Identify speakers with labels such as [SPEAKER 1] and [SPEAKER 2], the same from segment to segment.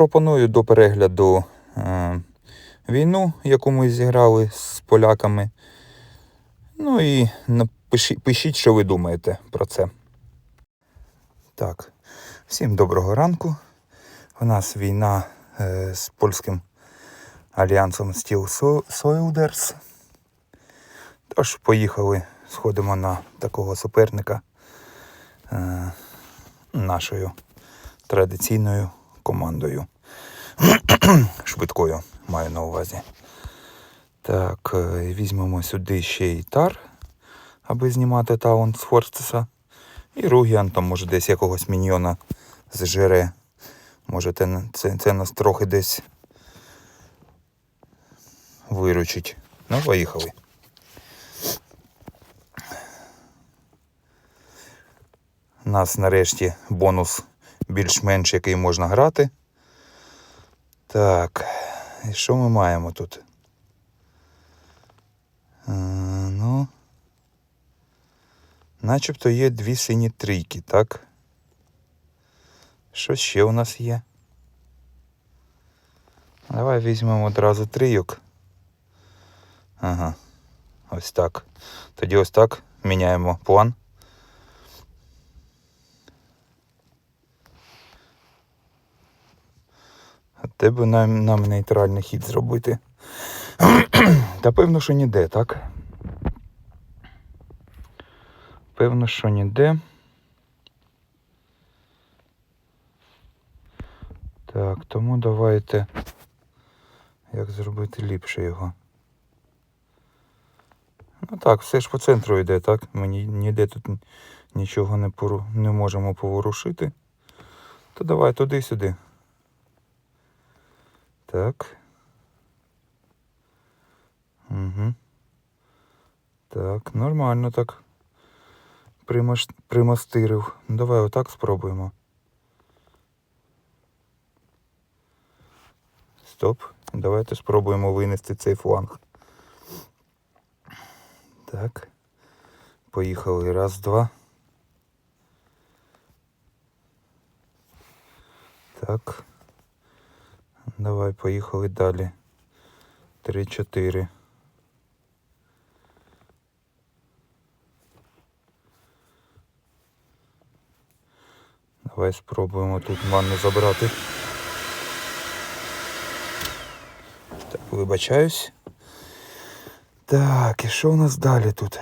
[SPEAKER 1] пропоную до перегляду е, війну, яку ми зіграли з поляками. Ну і напиші, пишіть, що ви думаєте про це. Так, всім доброго ранку. У нас війна е, з польським альянсом Steel So- Soldiers. Тож поїхали, сходимо на такого суперника е, нашою традиційною командою. Швидкою маю на увазі. Так, е, візьмемо сюди ще й тар, аби знімати таун з Форстеса. І Ругіан, там може десь якогось міньйона зжере. Може це, це нас трохи десь виручить. Ну, поїхали. У нас нарешті бонус більш-менш який можна грати. Так, і що ми маємо тут? Е, ну. Начебто є дві сині трійки, так? Що ще у нас є? Давай візьмемо одразу трійок. Ага. Ось так. Тоді ось так міняємо план. А тебе нам, нам нейтральний хід зробити. Та певно, що ніде, так? Певно, що ніде. Так, тому давайте. Як зробити ліпше його. Ну так, все ж по центру йде, так? Ми ні- ніде тут нічого не, пору... не можемо поворушити. То давай туди-сюди. Так. Угу. Так, нормально так. Примаш... Примастирив. Давай отак спробуємо. Стоп. Давайте спробуємо винести цей фланг. Так. Поїхали. Раз, два. Так. Давай, поїхали далі. Три, чотири. Давай спробуємо тут ванну забрати. Так, вибачаюсь. Так, і що у нас далі тут?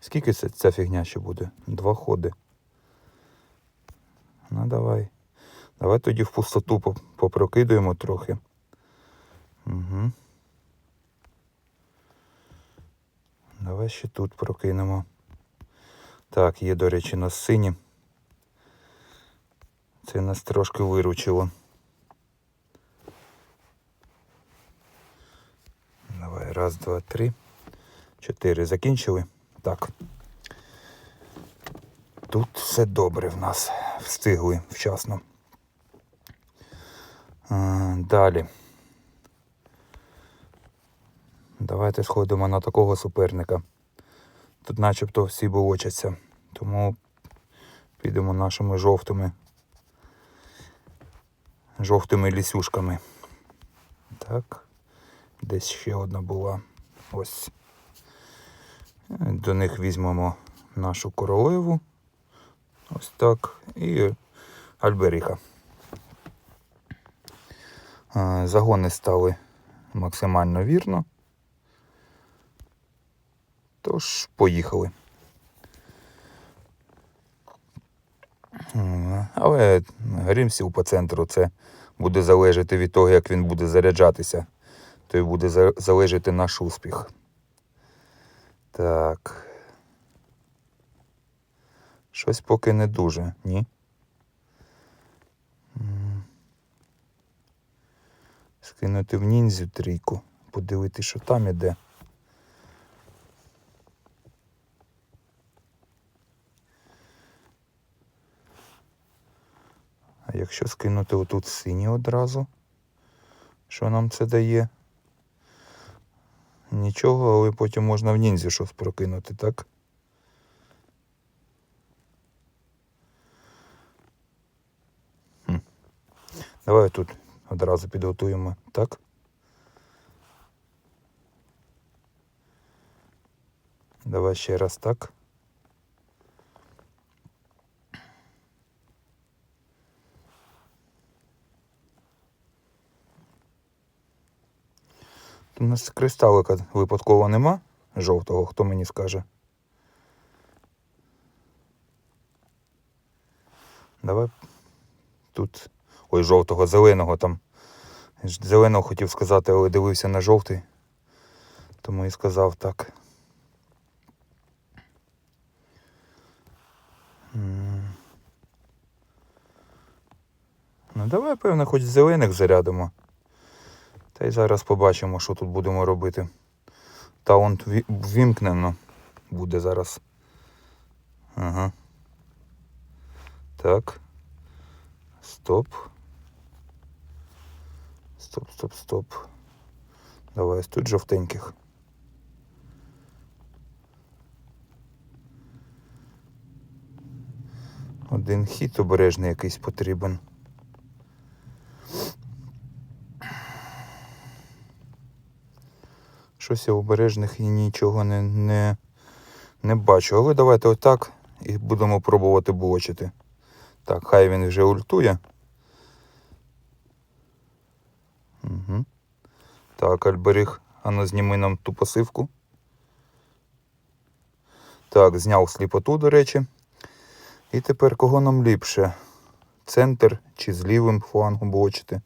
[SPEAKER 1] Скільки це, ця фігня ще буде? Два ходи. Ну давай. Давай тоді в пустоту поп- попрокидуємо трохи. Угу. Давай ще тут прокинемо. Так, є, до речі, на сині. Це нас трошки виручило. Давай, раз, два, три, чотири. Закінчили? Так. Тут все добре в нас. Встигли вчасно. Далі. Давайте сходимо на такого суперника. Тут начебто всі болочаться. Тому підемо нашими жовтими. Жовтими лісюшками. Так. Десь ще одна була. Ось. До них візьмемо нашу королеву. Ось так. І Альберіха. Е, Загони стали максимально вірно. Тож, поїхали. Але гримсів по центру це буде залежати від того, як він буде заряджатися. То й буде залежати наш успіх. Так. Щось поки не дуже, ні? Скинути в ніндзю трійку, подивитися, що там іде. А якщо скинути отут синій одразу, що нам це дає? Нічого, але потім можна в ніндзі щось прокинути, так? Давай тут одразу підготуємо, так? Давай ще раз так. У нас кристалика випадково нема жовтого, хто мені скаже. Давай тут. Ой, жовтого, зеленого там. Зеленого хотів сказати, але дивився на жовтий. Тому і сказав так. Ну давай, певно, хоч зелених зарядимо. Та й зараз побачимо, що тут будемо робити. Таунт ві- ввімкнено буде зараз. Ага. Так. Стоп. Стоп, стоп, стоп. Давай тут жовтеньких. Один хід обережний якийсь потрібен. Щось я обережних і нічого не, не, не бачу. Але давайте отак і будемо пробувати блочити. Так, хай він вже ультує. Угу. Так, Альберіг, а ну зніми нам ту пасивку. Так, зняв сліпоту, до речі. І тепер кого нам ліпше? Центр чи з лівим флангом блочити?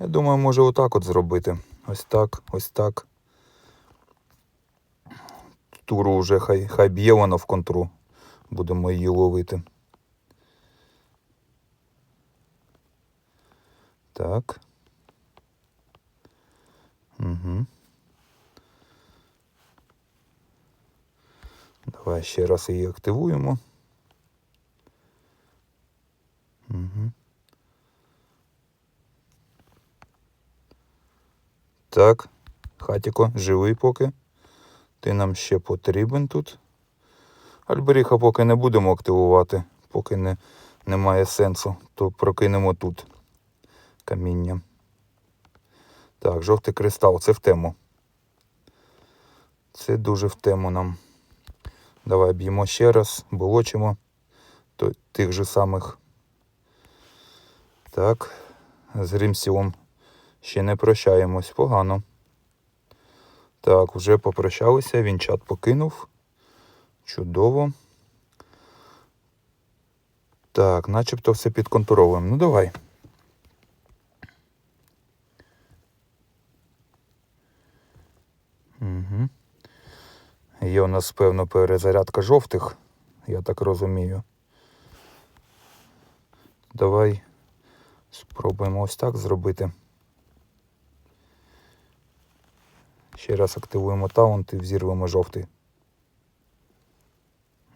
[SPEAKER 1] Я думаю, може отак от зробити. Ось так, ось так. Туру вже хай, хай б'є воно в контру. Будемо її ловити. Так. Угу. Давай ще раз її активуємо. Угу. Так, хатіко, живий поки. Ти нам ще потрібен тут. Альберіха поки не будемо активувати, поки не, немає сенсу, то прокинемо тут каміння. Так, жовтий кристал, це в тему. Це дуже в тему нам. Давай б'ємо ще раз, болочимо тих же самих. Так, з Гримсілом ще не прощаємось, погано. Так, вже попрощалися, він чат покинув. Чудово. Так, начебто все під контролем. Ну давай. Угу. Є у нас, певно, перезарядка жовтих, я так розумію. Давай спробуємо ось так зробити. Ще раз активуємо таунт і взірвемо жовтий.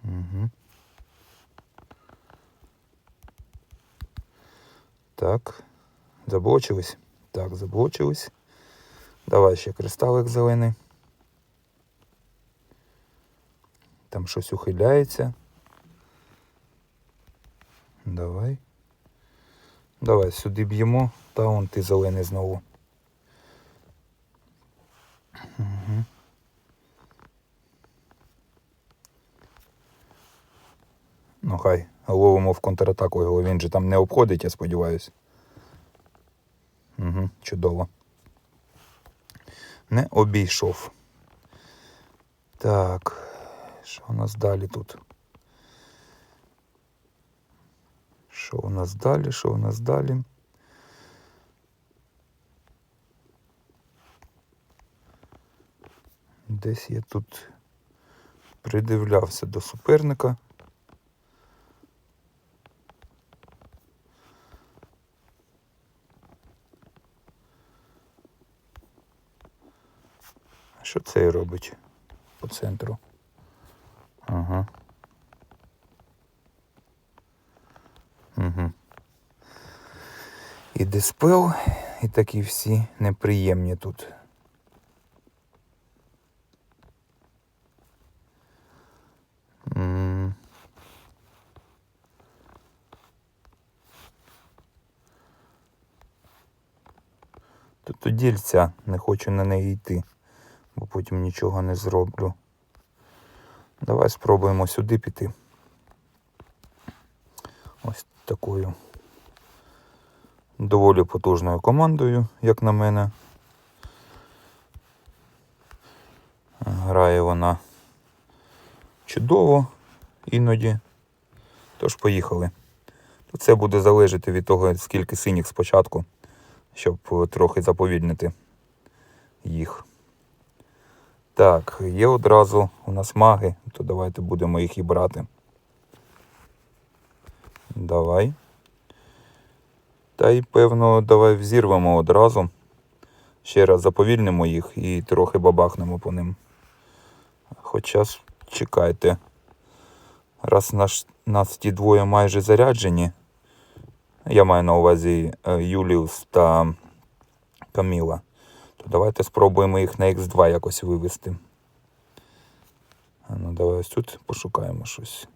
[SPEAKER 1] Угу. Так. Заблочились? Так, заблочились. Давай ще кристалик зелений. Там щось ухиляється. Давай. Давай сюди б'ємо, таунт і зелений знову. Угу. Ну хай, ловимо в контратаку його, він же там не обходить, я сподіваюся. Угу, чудово. Не обійшов. Так, що у нас далі тут? Що у нас далі? Що у нас далі? Десь я тут придивлявся до суперника. Що цей робить по центру? диспел і такі всі неприємні тут. Тут у дільця, не хочу на неї йти, бо потім нічого не зроблю. Давай спробуємо сюди піти. Ось такою доволі потужною командою, як на мене. Грає вона чудово іноді. Тож поїхали. Це буде залежати від того, скільки синіх спочатку, щоб трохи заповільнити їх. Так, є одразу у нас маги, то давайте будемо їх і брати. Давай. Та й певно, давай взірвемо одразу. Ще раз заповільнимо їх і трохи бабахнемо по ним. Хоча ж чекайте. Раз наш, нас ті двоє майже заряджені. Я маю на увазі е, Юліус та Каміла. То давайте спробуємо їх на Х2 якось вивести. Ну давай ось тут пошукаємо щось.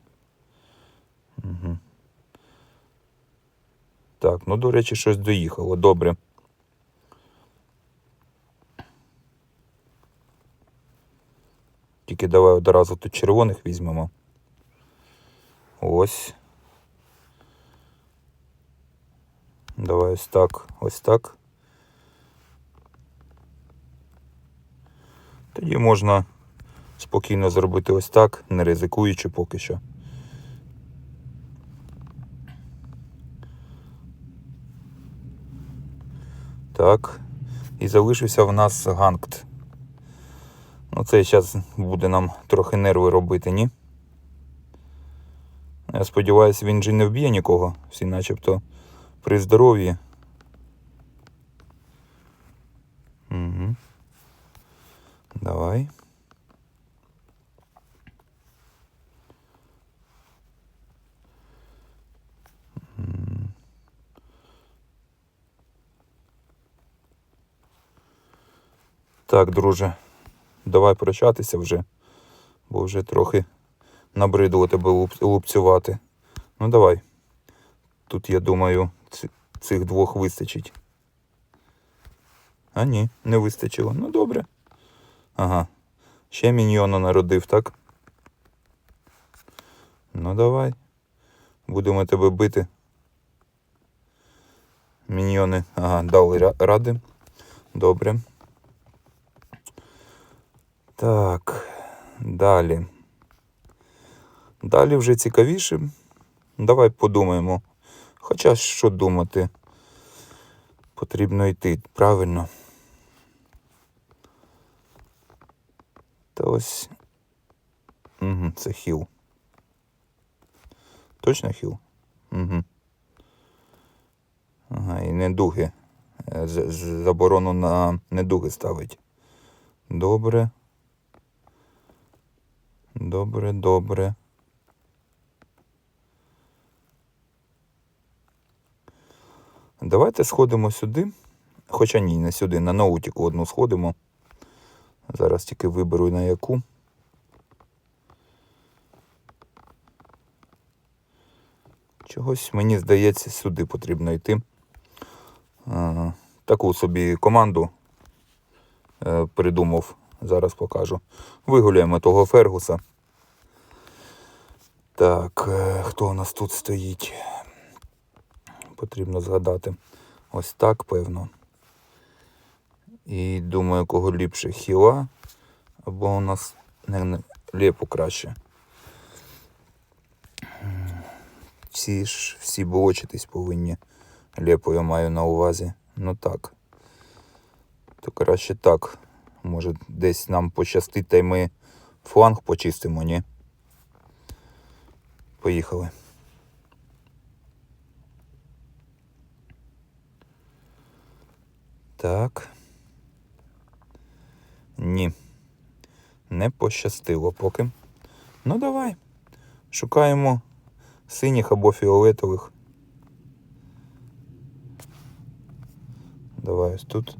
[SPEAKER 1] Угу. Так, ну до речі, щось доїхало. Добре. Тільки давай одразу тут червоних візьмемо. Ось. Давай ось так, ось так. Тоді можна спокійно зробити ось так, не ризикуючи поки що. Так. І залишився в нас гангт. Ну, це зараз буде нам трохи нерви робити, ні? Я сподіваюся, він же не вб'є нікого, всі начебто при здоров'ї. Угу. Давай. Так, друже, давай прощатися вже, бо вже трохи набридло тебе лупцювати. Ну давай. Тут, я думаю, цих двох вистачить. А ні, не вистачило. Ну добре. Ага. Ще міньйона народив, так? Ну давай. Будемо тебе бити. Міньйони. Ага, дали ради. Добре. Так. Далі. Далі вже цікавіше. Давай подумаємо. Хоча що думати? Потрібно йти, правильно. Та ось. Угу, це хіл. Точно хіл? Угу. Ага, і недуги. Заборону на недуги ставить. Добре. Добре, добре. Давайте сходимо сюди. Хоча ні, не сюди, на наутіку одну сходимо. Зараз тільки виберу на яку. Чогось мені здається, сюди потрібно йти. Е, Таку собі команду е, придумав, зараз покажу. Вигуляємо того Фергуса. Так, е, хто у нас тут стоїть? Потрібно згадати. Ось так, певно. І думаю, кого ліпше хіла. Або у нас не, не, лепу краще. Всі ж всі блочитись повинні. Лепу я маю на увазі. Ну так. То краще так. Може десь нам пощастить, та й ми фланг почистимо, ні? Поїхали. Так. Ні. Не пощастило поки. Ну давай. Шукаємо синіх або фіолетових. Давай ось тут.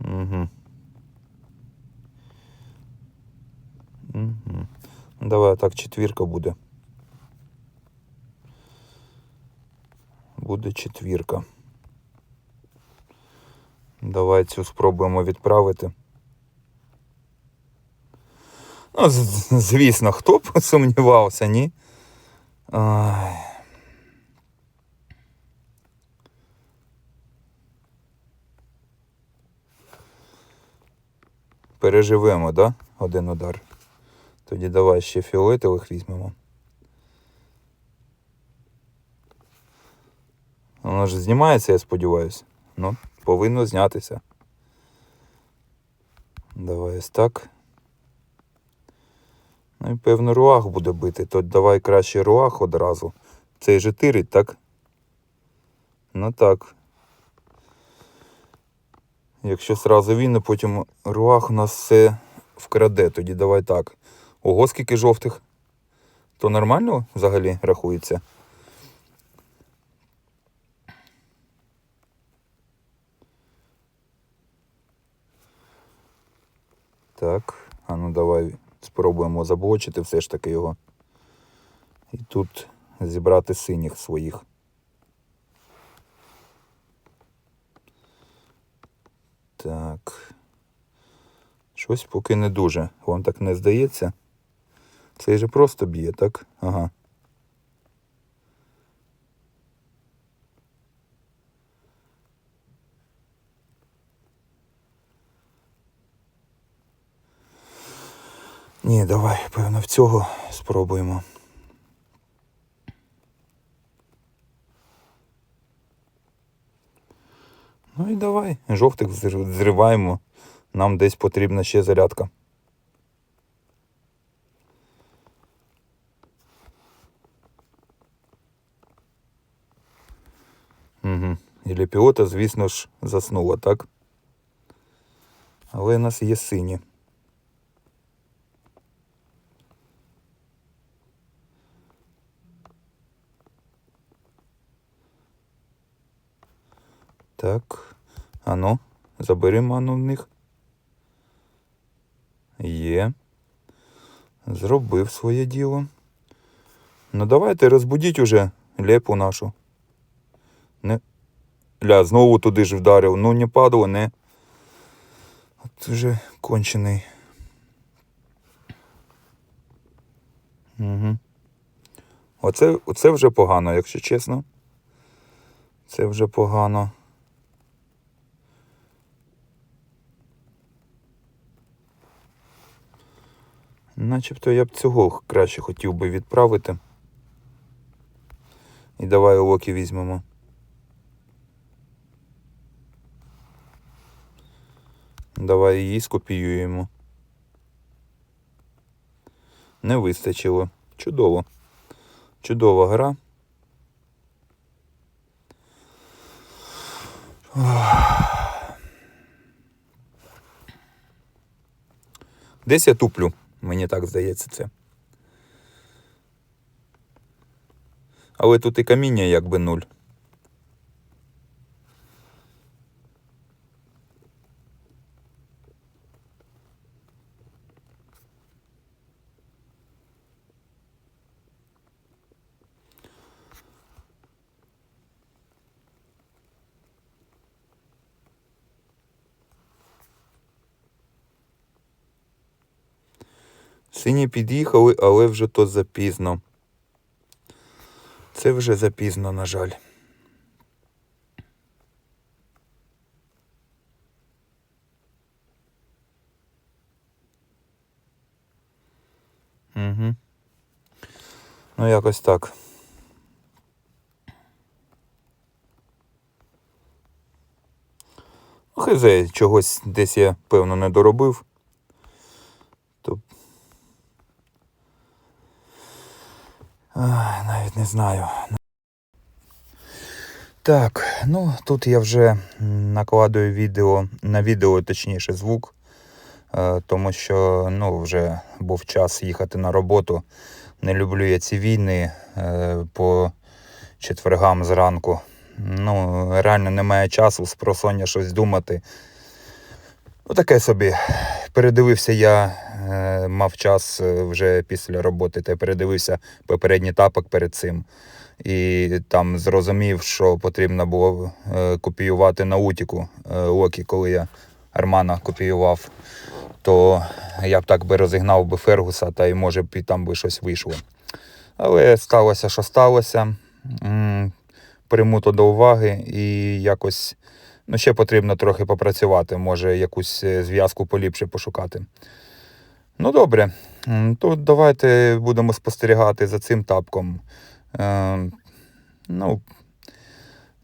[SPEAKER 1] Угу. Угу. Давай так, четвірка буде. Буде четвірка. Давай цю спробуємо відправити. Ну, звісно, хто б сумнівався, ні? Ай. Переживемо, да? Один удар. Тоді давай ще фіолетових візьмемо. Воно ж знімається, я сподіваюся. Ну, повинно знятися. Давай ось так. Ну і певно руах буде бити. То давай краще руах одразу. Цей же тирить, так? Ну так. Якщо сразу він, а потім руах у нас все вкраде, тоді давай так. Ого, скільки жовтих. То нормально взагалі рахується? Так, а ну давай спробуємо заблочити все ж таки його. І тут зібрати синіх своїх. Так. Щось поки не дуже. Вам так не здається? Цей же просто б'є, так? Ага. Ні, давай, певно, в цього спробуємо. Ну і давай. Жовтих зр- зриваємо. Нам десь потрібна ще зарядка. Угу. І звісно ж, заснула, так? Але у нас є сині. Так. Ану, заберемо ану в них. Є. Зробив своє діло. Ну давайте розбудіть уже лепу нашу. Не. Ля, знову туди ж вдарив. Ну не падало, не. От вже кончений. Угу. Оце, оце вже погано, якщо чесно. Це вже погано. Начебто я б цього краще хотів би відправити. І давай локі візьмемо. Давай її скопіюємо. Не вистачило. Чудово. Чудова гра. Десь я туплю, мені так здається це. Але тут і каміння якби нуль. Сині під'їхали, але вже то запізно. Це вже запізно, на жаль. Угу. Ну, якось так. Ну, хз, чогось десь я, певно, не доробив. То... Навіть не знаю. Так, ну тут я вже накладую відео на відео, точніше, звук, е, тому що ну, вже був час їхати на роботу. Не люблю я ці війни е, по четвергам зранку. Ну, реально немає часу з просоння щось думати. Ну, таке собі. Передивився я мав час е, вже після роботи та передивився попередній тапок перед цим. І там зрозумів, що потрібно було е, копіювати на утіку е, Локі, коли я Армана копіював, то я б так би розігнав би Фергуса, та й може б і там би щось вийшло. Але сталося, що сталося. Прийму то до уваги і якось ну, ще потрібно трохи попрацювати, може якусь е, зв'язку поліпше пошукати. Ну, добре. Тут давайте будемо спостерігати за цим тапком. Е, ну,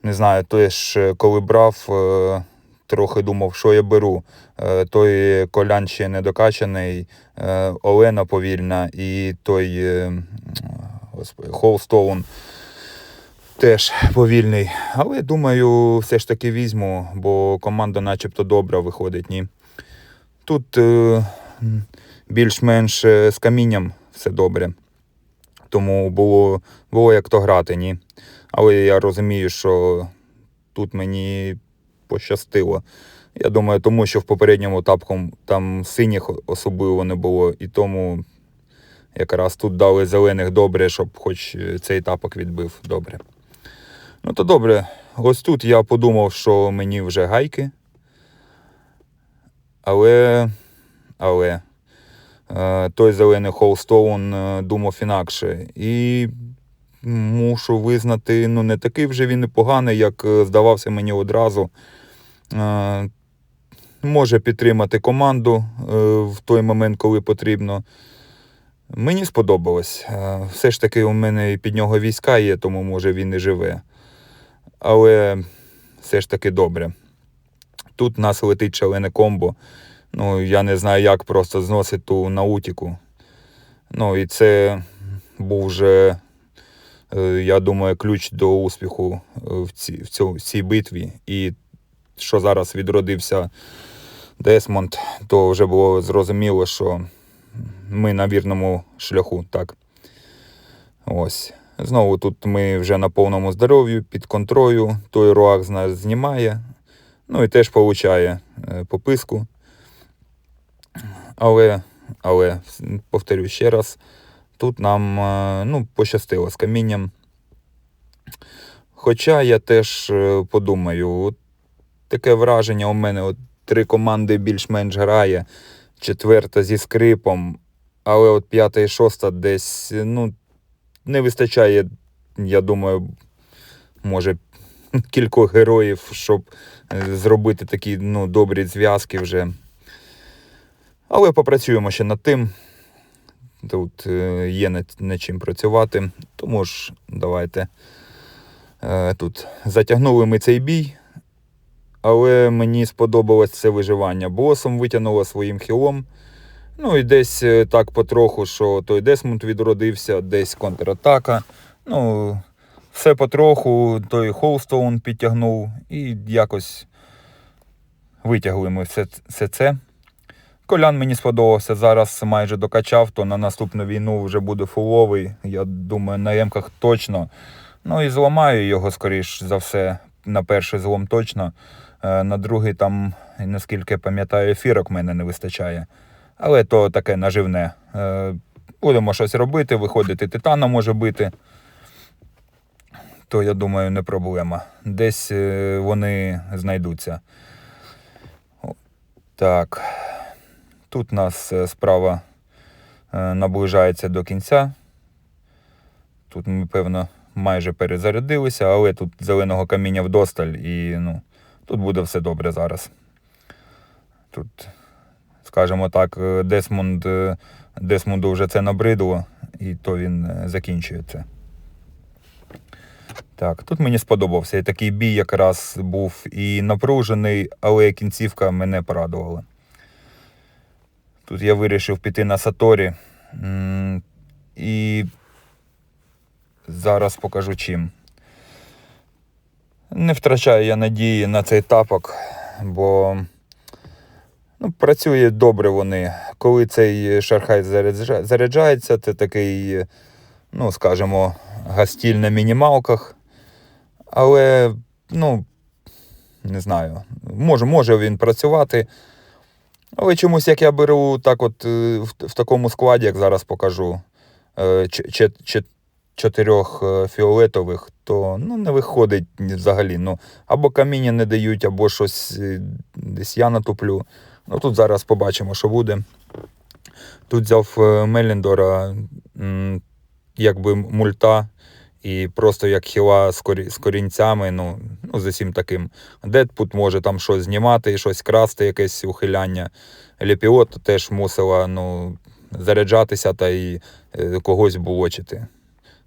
[SPEAKER 1] не знаю, теж е, коли брав, е, трохи думав, що я беру. Е, той колян ще не докачаний, е, Олена повільна і той е, Холстоун теж повільний. Але думаю, все ж таки візьму, бо команда начебто добра виходить, ні. Тут е, більш-менш е, з камінням все добре. Тому було, було як то грати, ні. Але я розумію, що тут мені пощастило. Я думаю, тому що в попередньому тапку там синіх особливо не було, і тому якраз тут дали зелених добре, щоб хоч е, цей тапок відбив добре. Ну то добре, ось тут я подумав, що мені вже гайки. Але, але е, той зелений Холстоун е, думав інакше. І мушу визнати, ну не такий вже він і поганий, як е, здавався мені одразу. Може підтримати команду в той момент, коли потрібно. Мені сподобалось. Все ж таки, у мене і під нього війська є, тому може він і живе. Але все ж таки добре. Тут нас летить шалене комбо. Ну, я не знаю, як просто зносить ту наутіку. Ну, і це був вже, е, я думаю, ключ до успіху е, в цій, в цьому- в цій битві. І що зараз відродився Десмонд, то вже було зрозуміло, що ми на вірному шляху, так. Ось. Знову тут ми вже на повному здоров'ю, під контролю. Той руах з нас знімає. Ну і теж получає е, пописку. Але, але, повторю ще раз, тут нам е, ну, пощастило з камінням. Хоча я теж е, подумаю, таке враження у мене от три команди більш-менш грає, четверта зі скрипом, але от п'ята і шоста десь ну, не вистачає, я думаю, може, кількох героїв, щоб е, зробити такі ну, добрі зв'язки вже. Але попрацюємо ще над тим. Тут е, є над, над чим працювати. Тому ж давайте е, тут затягнули ми цей бій. Але мені сподобалось це виживання. Босом витягнуло своїм хілом. Ну і десь е, так потроху, що той Десмонд відродився, десь контратака. Ну, все потроху, той Холстоун підтягнув і якось витягли ми все, все це. Колян мені сподобався, зараз майже докачав, то на наступну війну вже буде фуловий. Я думаю, на емках точно. Ну і зламаю його, скоріш за все, на перший злом точно. Е, На другий там, наскільки пам'ятаю, ефірок мене не вистачає. Але то таке наживне. Е, Будемо щось робити, виходити, титана може бити. То я думаю, не проблема. Десь е, вони знайдуться. Так. Тут у нас е, справа е, наближається до кінця. Тут ми, певно, майже перезарядилися, але тут зеленого каміння вдосталь і ну, тут буде все добре зараз. Тут, скажімо так, е, Десмонд, е, вже це набридло, і то він закінчує це. Так, тут мені сподобався. І такий бій якраз був і напружений, але кінцівка мене порадувала. Тут я вирішив піти на Саторі. І зараз покажу чим. Не втрачаю я надії на цей тапок, бо ну, працює добре вони. Коли цей шархай заряджається, це такий, ну, скажімо, гастіль на мінімалках. Але, ну, не знаю, може, може він працювати. Але чомусь, як я беру так от е, в, такому складі, як зараз покажу, е, чотирьох е, фіолетових, то ну, не виходить взагалі. Ну, або каміння не дають, або щось десь я натуплю. Ну тут зараз побачимо, що буде. Тут взяв Меліндора якби мульта і просто як хіла з корінцями, ну, ну з усім таким. Дедпут може там щось знімати, щось красти, якесь ухиляння. Лепіот теж мусила ну, заряджатися та й е, когось булочити.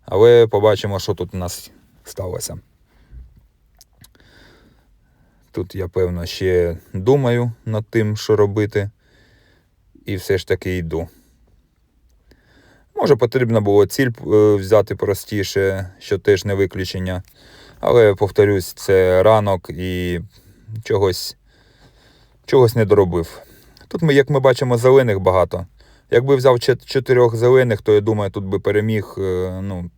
[SPEAKER 1] Але побачимо, що тут у нас сталося. Тут я, певно, ще думаю над тим, що робити, і все ж таки йду. Може, потрібно було ціль е, взяти простіше, що теж не виключення. Але, повторюсь, це ранок і чогось, чогось не доробив. Тут, ми, як ми бачимо, зелених багато. Якби взяв чотирьох зелених, то я думаю, тут би переміг е, ну,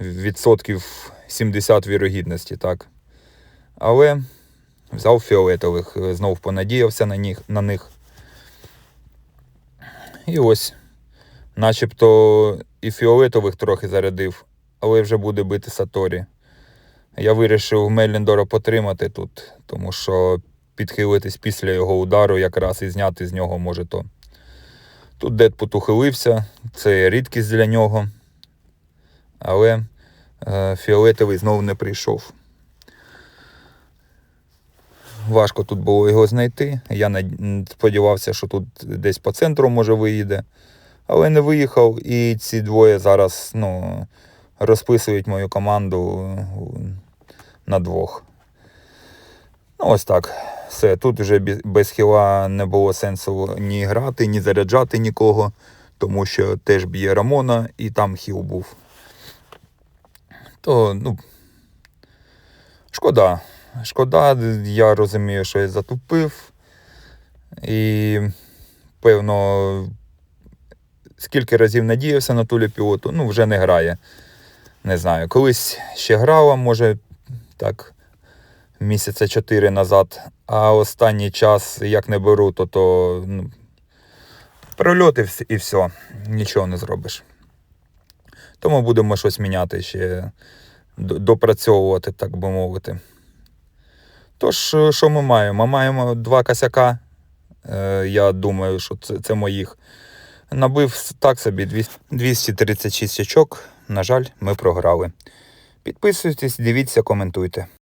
[SPEAKER 1] відсотків 70 вірогідності, так. Але взяв фіолетових, е, знов понадіявся на них, на них. І ось, начебто і фіолетових трохи зарядив, але вже буде бити Саторі. Я вирішив Меліндора потримати тут, тому що підхилитись після його удару якраз і зняти з нього може то. Тут Дедпут ухилився, це рідкість для нього. Але е, фіолетовий знову не прийшов. Важко тут було його знайти. Я сподівався, що тут десь по центру може виїде. Але не виїхав, і ці двоє зараз ну, розписують мою команду на двох. Ну, ось так. Все. Тут вже без хіла не було сенсу ні грати, ні заряджати нікого, тому що теж б'є Рамона і там хіл був. То, ну, шкода. Шкода, я розумію, що я затупив. І, певно, скільки разів надіявся на ту ліпіоту, ну, вже не грає. Не знаю. Колись ще грала, може, так, місяця чотири назад, а останній час, як не беру, то, то ну, прольоти вс- і все, нічого не зробиш. Тому будемо щось міняти ще, допрацьовувати, так би мовити. Тож, е, що ми маємо? Ми маємо два косяка. Е, Я думаю, що це, це моїх. Набив так собі 236 очок. На жаль, ми програли. Підписуйтесь, дивіться, коментуйте.